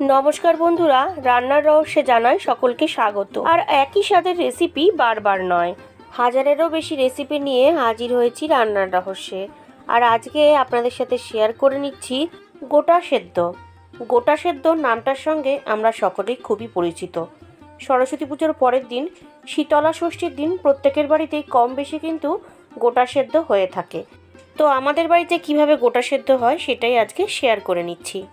নমস্কার বন্ধুরা, রান্নার রহস্যে জানাই সকলকে স্বাগত। আর একই স্বাদের রেসিপি বারবার নয়। হাজারেরও বেশি রেসিপি নিয়ে হাজির হয়েছি রান্নার রহস্যে। আর আজকে আপনাদের সাথে শেয়ার করে নিচ্ছি গোটা সেদ্ধ। গোটা সেদ্ধ নামটার সঙ্গে আমরা সকলেই খুবই পরিচিত। সরস্বতী পুজোর পরের দিন, শীতলা ষষ্ঠীর দিন প্রত্যেকের বাড়িতেই কম বেশি কিন্তু গোটা সেদ্ধ হয়ে থাকে। তো আমাদের বাড়িতে কীভাবে গোটা সেদ্ধ হয় সেটাই আজকে শেয়ার করে নিচ্ছি।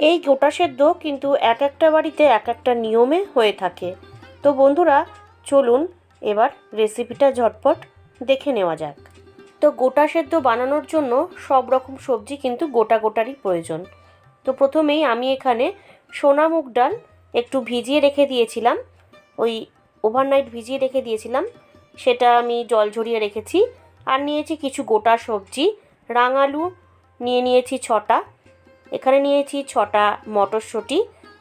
এই গোটা সেদ্ধ কিন্তু এক একটা বাড়িতে এক একটা নিয়মে হয়ে থাকে। তো বন্ধুরা, চলুন এবার রেসিপিটা ঝটপট দেখে নেওয়া যাক। তো গোটা সেদ্ধ বানানোর জন্য সব রকম সবজি কিন্তু গোটা গোটারই প্রয়োজন। তো প্রথমেই আমি এখানে সোনা মুগ ডাল একটু ভিজিয়ে রেখে দিয়েছিলাম। ওই ওভারনাইট ভিজিয়ে রেখে দিয়েছিলাম। সেটা আমি জল ঝরিয়ে রেখেছি। আর নিয়েছি কিছু গোটা সবজি। রাঙালু, নিয়ে নিয়েছি ছটা। এখানে নিয়েছি ছটা মটরশুঁটি,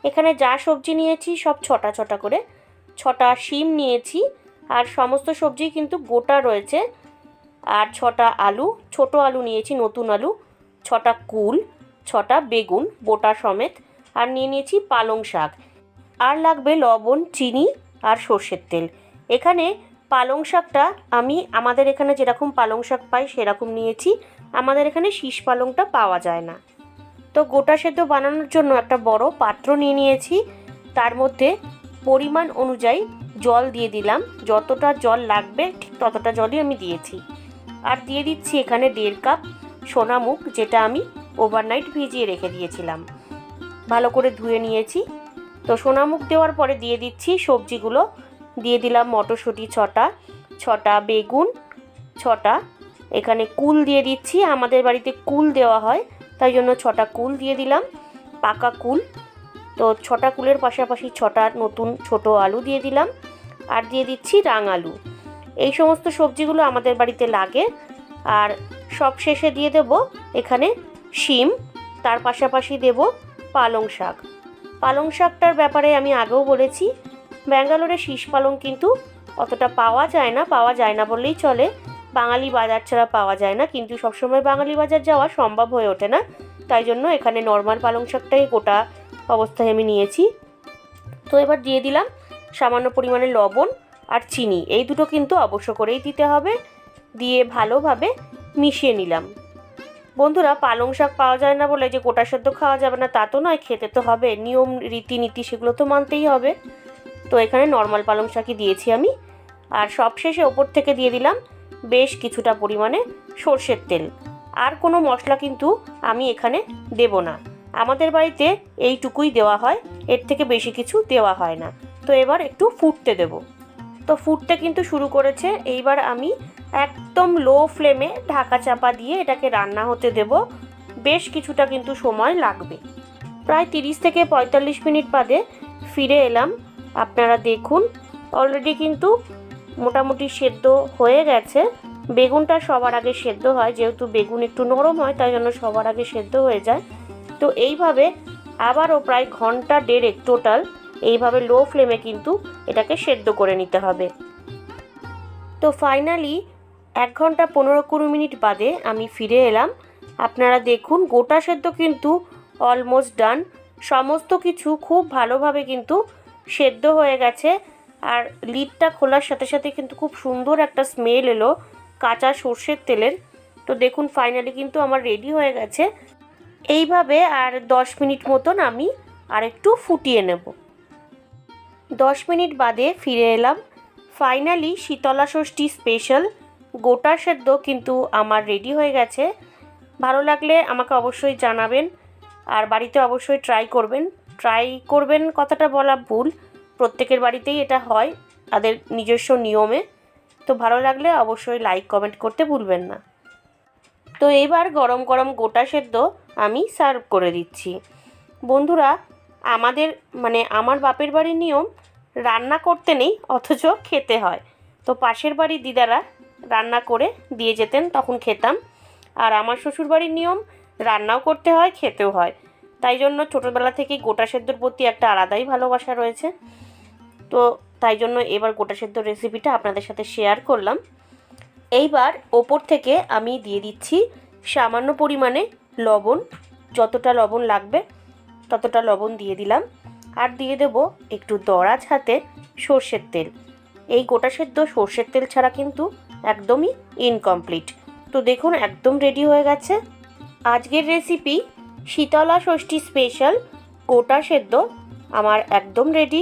এখানে যা সবজি নিয়েছি সব ছটা ছটা করে। ছটা শিম নিয়েছি আর সমস্ত সবজি কিন্তু গোটা রয়েছে। আর ছটা আলু, ছোট আলু নিয়েছি, নতুন আলু, ছটা কুল, ছটা বেগুন, বোটা সমেত, আর নিয়ে নিয়েছি পালং শাক। আর লাগবে লবণ, চিনি আর সর্ষের তেল। এখানে পালং শাকটা আমি আমাদের এখানে যেরকম পালং শাক পাই সেরকম নিয়েছি। আমাদের এখানে শীষ পালংটা পাওয়া যায় না। তো গোটা সেদ্ধ বানানোর জন্য একটা বড় পাত্র নিয়ে নিয়েছি। তার মধ্যে পরিমাণ অনুযায়ী জল দিয়ে দিলাম। যতটা জল লাগবে ঠিক ততটা জলই আমি দিয়েছি। আর দিয়ে দিচ্ছি এখানে দেড় কাপ সোনামুখ যেটা আমি ওভারনাইট ভিজিয়ে রেখে দিয়েছিলাম। ভালো করে ধুয়ে নিয়েছি। তো সোনামুখ দেওয়ার পরে দিয়ে দিচ্ছি সবজিগুলো। দিয়ে দিলাম মটরশুঁটি ছটা ছটা বেগুন, ছটা। এখানে কুল দিয়ে দিচ্ছি। আমাদের বাড়িতে কুল দেওয়া হয়। তাই জন্য ছটা কুল দিয়ে দিলাম, পাকা কুল। তো ছটা কুলের পাশাপাশি ছটা নতুন ছোট আলু দিয়ে দিলাম, আর দিয়ে দিচ্ছি রাং আলু। এই সমস্ত সবজিগুলো আমাদের বাড়িতে লাগে, আর সব শেষে দিয়ে দেব এখানে শিম, তার পাশাপাশি দেব পালং শাক। পালং শাকটার ব্যাপারে আমি আগেও বলেছি, ব্যাঙ্গালোরে শীষ পালং কিন্তু অতটা পাওয়া যায় না, পাওয়া যায় না বললেই চলে। বাঙালি বাজার ছাড়া পাওয়া যায় না, কিন্তু সবসময় বাঙালি বাজার যাওয়া সম্ভব হয়ে ওঠে না। তাই জন্য এখানে নর্মাল পালং শাকটাই গোটা অবস্থায় আমি নিয়েছি। তো এবার দিয়ে দিলাম সামান্য পরিমাণে লবণ আর চিনি। এই দুটো কিন্তু অবশ্য করেই দিতে হবে। দিয়ে ভালোভাবে মিশিয়ে নিলাম। বন্ধুরা, পালং শাক পাওয়া যায় না বলে যে গোটা সেদ্ধ খাওয়া যাবে না, তা তো নয়, খেতে তো হবে। নিয়ম, রীতিনীতি সেগুলো তো মানতেই হবে। তো এখানে নর্মাল পালং শাকই দিয়েছি আমি। আর সবশেষে ওপর থেকে দিয়ে দিলাম বেশ কিছুটা পরিমাণে সর্ষের তেল। আর কোনো মশলা কিন্তু আমি এখানে দেব না। আমাদের বাড়িতে এইটুকুই দেওয়া হয়, এর থেকে বেশি কিছু দেওয়া হয় না। তো এবার একটু ফুটতে দেব। তো ফুটতে কিন্তু শুরু করেছে, এইবার আমি একদম লো ফ্লেমে ঢাকা চাপা দিয়ে এটাকে রান্না হতে দেব। বেশ কিছুটা কিন্তু সময় লাগবে। প্রায় তিরিশ থেকে পঁয়তাল্লিশ মিনিট বাদে ফিরে এলাম। আপনারা দেখুন, অলরেডি কিন্তু মোটামুটি সেদ্ধ হয়ে গেছে। বেগুনটা সবার আগে সেদ্ধ হয়, যেহেতু বেগুন একটু নরম হয়, তাই জন্য সবার আগে সেদ্ধ হয়ে যায়। তো এইভাবে আবারও প্রায় ঘণ্টা দেড়েক টোটাল এইভাবে লো ফ্লেমে কিন্তু এটাকে সেদ্ধ করে নিতে হবে। তো ফাইনালি এক ঘণ্টা পনেরো কুড়ি মিনিট বাদে আমি ফিরে এলাম। আপনারা দেখুন, গোটা সেদ্ধ কিন্তু অলমোস্ট ডান সমস্ত কিছু খুব ভালোভাবে কিন্তু সেদ্ধ হয়ে গেছে। আর লিডটা খোলার সাথে সাথে কিন্তু খুব সুন্দর একটা স্মেল এলো কাঁচা সর্ষের তেলের। তো দেখুন ফাইনালি কিন্তু আমার রেডি হয়ে গেছে। এইভাবে আর দশ মিনিট মতন আমি আর একটু ফুটিয়ে নেব। দশ মিনিট বাদে ফিরে এলাম। ফাইনালি শীতলা ষষ্ঠী স্পেশাল গোটা সেদ্ধ কিন্তু আমার রেডি হয়ে গেছে। ভালো লাগলে আমাকে অবশ্যই জানাবেন আর বাড়িতে অবশ্যই ট্রাই করবেন। ট্রাই করবেন কথাটা বলা ভুল। প্রত্যেকের বাড়িতেই এটা হয়, তাদের নিজস্ব নিয়মে। তো ভালো লাগলে অবশ্যই লাইক কমেন্ট করতে ভুলবেন না। তো এইবার গরম গরম গোটা সেদ্ধ আমি সার্ভ করে দিচ্ছি। বন্ধুরা, আমাদের মানে আমার বাপের বাড়ির নিয়ম, রান্না করতে নেই, অথচ খেতে হয়। তো পাশের বাড়ির দিদারা রান্না করে দিয়ে যেতেন, তখন খেতাম। আর আমার শ্বশুর বাড়ির নিয়ম, রান্নাও করতে হয়, খেতেও হয়। তাই জন্য ছোটোবেলা থেকেই গোটা সেদ্ধর প্রতি একটা আলাদাই ভালোবাসা রয়েছে। তো তাই জন্য এবার গোটা সেদ্ধ রেসিপিটা আপনাদের সাথে শেয়ার করলাম। এইবার ওপর থেকে আমি দিয়ে দিচ্ছি সামান্য পরিমাণে লবণ। যতটা লবণ লাগবে, ততটা লবণ দিয়ে দিলাম। আর দিয়ে দেব একটু দরাজ হাতে সর্ষের তেল। এই গোটা সেদ্ধ সর্ষের তেল ছাড়া কিন্তু একদমই ইনকমপ্লিট তো দেখুন, একদম রেডি হয়ে গেছে। আজকের রেসিপি শীতলা ষষ্ঠী স্পেশাল গোটা সেদ্ধ। আমার একদম রেডি